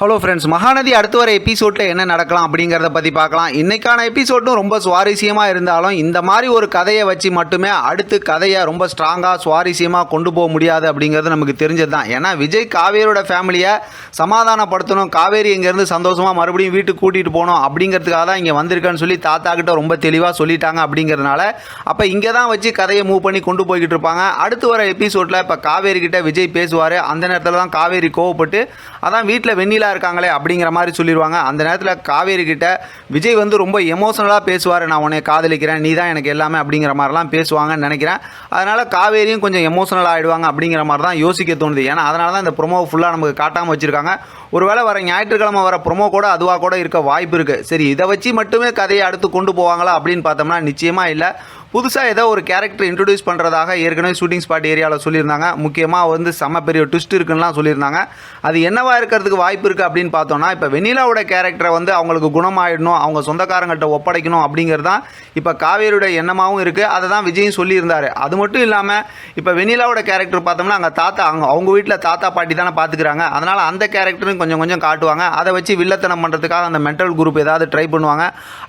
Hello friends Mahanadi அடுத்து வர எபிசோடில் என்ன நடக்கலாம் அப்படிங்கிறத பற்றி பார்க்கலாம். இன்றைக்கான எபிசோடும் ரொம்ப சுவாரஸ்யமாக இருந்தாலும் இந்த மாதிரி ஒரு கதையை வச்சு மட்டுமே அடுத்து கதையை ரொம்ப ஸ்ட்ராங்காக சுவாரஸ்யமாக கொண்டு போக முடியாது அப்படிங்கிறது நமக்கு தெரிஞ்சது தான் ஏன்னா விஜய் காவேரியோட ஃபேமிலியை சமாதானப்படுத்தணும். காவேரி இங்கேருந்து சந்தோஷமாக மறுபடியும் வீட்டுக்கு கூட்டிகிட்டு போகணும் அப்படிங்கிறதுக்காக தான் இங்கே வந்திருக்கேன்னு சொல்லி தாத்தா கிட்ட ரொம்ப தெளிவாக சொல்லிட்டாங்க அப்படிங்கிறதுனால அப்போ இங்கே தான் வச்சு கதையை மூவ் பண்ணி கொண்டு போய்கிட்டு இருப்பாங்க. அடுத்து வர எபிசோடில் இப்போ காவேரி கிட்ட விஜய் பேசுவார். அந்த நேரத்தில் தான் காவேரி கோவப்பட்டு அதான் வீட்டில் வெண்ணிலா இருக்காங்களே அப்படிங்கிற மாதிரி சொல்லிடுவாங்க அந்த நேரத்தில் காவேரி கிட்ட விஜய் வந்து ரொம்ப எமோஷனலாக பேசுவார். நான் உன்னை காதலிக்கிறேன். நீ தான் எனக்கு எல்லாமே அப்படிங்கிற மாதிரிலாம் பேசுவாங்கன்னு நினைக்கிறேன். அதனால் காவேரியும் கொஞ்சம் எமோஷனல் ஆகிடுவாங்க அப்படிங்கிற மாதிரி தான் யோசிக்க தோணுது. ஏன்னா அதனால தான் இந்த ப்ரொமோ ஃபுல்லாக நமக்கு காட்டாமல் வச்சுருக்காங்க. ஒருவேளை வர ஞாயிற்றுக்கிழமை வர ப்ரொமோ கூட அதுவாக கூட இருக்க வாய்ப்பு இருக்குது சரி இதை வச்சு மட்டுமே கதையை அடுத்து கொண்டு போவாங்களா அப்படின்னு பார்த்தோம்னா நிச்சயமாக இல்லை. புதுசாக ஏதோ ஒரு கேரக்டர் இன்ட்ரடியூஸ் பண்ணுறதாக ஏற்கனவே ஷூட்டிங் ஸ்பாட் ஏரியாவில் சொல்லியிருந்தாங்க. முக்கியமாக வந்து செம்ம பெரிய ட்விஸ்ட் இருக்குன்னுலாம் சொல்லியிருந்தாங்க. அது என்னவா இருக்கிறதுக்கு வாய்ப்பு இருக்குது அப்படின்னு பார்த்தோம்னா இப்போ வெண்ணிலாவோட கேரக்டரை வந்து அவங்களுக்கு குணமாயிடணும் அவங்க சொந்தக்காரங்கள்ட்ட ஒப்படைக்கணும் அப்படிங்கிறது தான் இப்போ காவேரியோட எண்ணமாகவும் இருக்குது அதை தான் விஜயும் சொல்லியிருந்தார். அது மட்டும் இல்லாமல் இப்போ வெண்ணிலாவோட கேரக்டர் பார்த்தோம்னா அங்கே தாத்தா அவங்க அவங்க வீட்டில் தாத்தா பாட்டி தானே பார்த்துக்கிறாங்க அதனால் அந்த கேரக்டரும் கொஞ்சம் கொஞ்சம் காட்டுவாங்க. அதை வச்சு வில்லத்தனம் பண்ணுறதுக்காக அந்த மென்டல் குரூப் ஏதாவது ட்ரை பண்ணுவாங்க.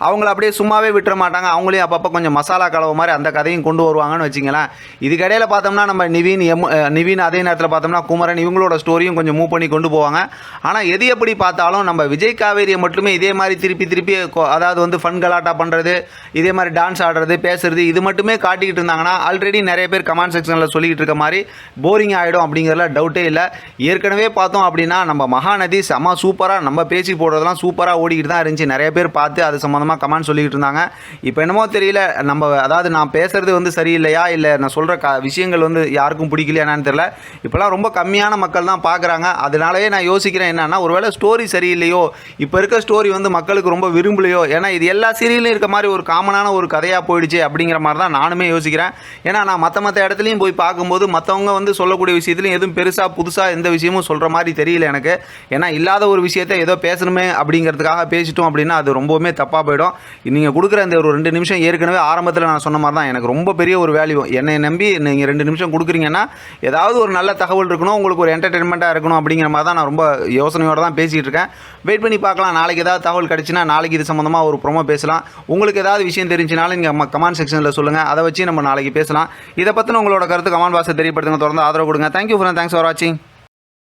அவங்கள அப்படியே சும்மாவே விட்டுற மாட்டாங்க. அவங்களையும் அப்பப்போ கொஞ்சம் மசாலா கலவை மாதிரி அந்த கதையும் கொண்டு வருவாங்கன்னு வச்சிங்களேன். இதுக்கடையில் பார்த்தோம்னா நம்ம நிவின் எம் நிவின் அதே நேரத்தில் பார்த்தோம்னா குமரன் இவங்களோட ஸ்டோரியும் கொஞ்சம் மூவ் பண்ணி கொண்டு போவாங்க. ஆனால் எது எப்படி பார்த்தாலும் நம்ம விஜய் காவேரியை மட்டுமே இதே மாதிரி திருப்பி திருப்பி அதாவது வந்து ஃபன் கலாட்டா பண்ணுறது இதே மாதிரி டான்ஸ் ஆடுறது பேசுறது இது மட்டுமே காட்டிக்கிட்டு இருந்தாங்கன்னா ஆல்ரெடி நிறைய பேர் கமெண்ட் செக்ஷனில் சொல்லிக்கிட்டு இருக்க மாதிரி போரிங் ஆகிடும் அப்படிங்கிறதுல டவுட்டே இல்லை. ஏற்கனவே பார்த்தோம் அப்படின்னா நம்ம மகாநதி செம சூப்பராக நம்ம பேசி போடுறதெல்லாம் சூப்பராக ஓடிக்கிட்டு தான் இருந்துச்சு. நிறைய பேர் பார்த்து அது சம்மந்தமாக கமெண்ட் சொல்லிக்கிட்டு இருந்தாங்க. இப்போ என்னமோ தெரியல நம்ம அதாவது நான் பேசுறது வந்து சரியில்லையா? இல்லை நான் சொல்கிற க விஷயங்கள் வந்து யாருக்கும் பிடிக்கலையா என்னன்னு தெரியல. இப்போலாம் ரொம்ப கம்மியான மக்கள் தான் பார்க்குறாங்க அதனாலவே நான் யோசிக்கிறேன் என்னன்னா ஒருவேளை ஸ்டோரி சரியில்லையோ இப்போ இருக்க ஸ்டோரி வந்து மக்களுக்கு ரொம்ப விரும்பலையோ ஏன்னா இது எல்லா சீரியலையும் இருக்க மாதிரி ஒரு காமனான ஒரு கதையாக போயிடுச்சு அப்படிங்கிற மாதிரி தான் நானுமே யோசிக்கிறேன். ஏன்னா நான் மற்ற மற்ற இடத்துலையும் போய் பார்க்கும்போது மற்றவங்க வந்து சொல்லக்கூடிய விஷயத்துலையும் எதுவும் பெருசாக புதுசாக எந்த விஷயமும் சொல்கிற மாதிரி தெரியல எனக்கு. ஏன்னா இல்லாத ஒரு விஷயத்தை ஏதோ பேசணுமே அப்படிங்கிறதுக்காக பேசிட்டோம் அப்படின்னா அது ரொம்பவுமே தப்பாக போயிடும். நீங்கள் கொடுக்குற அந்த ஒரு ரெண்டு நிமிஷம் ஏற்கனவே ஆரம்பத்தில் நான் சொன்ன மாதிரி தான் எனக்கு ரொம்ப பெரிய ஒரு வேல்யூ என்னை நம்பி நீங்கள் ரெண்டு நிமிஷம் கொடுக்குறீங்கன்னா ஏதாவது ஒரு நல்ல தகவல் இருக்கணும் உங்களுக்கு ஒரு என்டர்டெயின்மெண்ட்டாக இருக்கணும் அப்படிங்கிற மாதிரி தான் நான் ரொம்ப யோசனையோடு தான் பேசிகிட்டு இருக்கேன். வெயிட் பண்ணி பார்க்கலாம். நாளைக்கு ஏதாவது தகவல் கிடச்சுன்னா நாளைக்கு இது சம்மந்தமாக ஒரு ப்ரொமோ பேசலாம். உங்களுக்கு ஏதாவது விஷயம் தெரிஞ்சுனாலும் நீங்கள் கமெண்ட் செக்ஷனில் சொல்லுங்கள் அதை வச்சு நம்ம நாளைக்கு பேசலாம். இதை பற்றின உங்களோட கருத்து கமெண்ட் பாக்ஸை தெரியப்படுத்துங்க. தொடர்ந்து ஆதரவு கொடுங்க. தேங்க்யூ ஃபார் தேங்க்ஸ் ஃபார் வாட்சிங்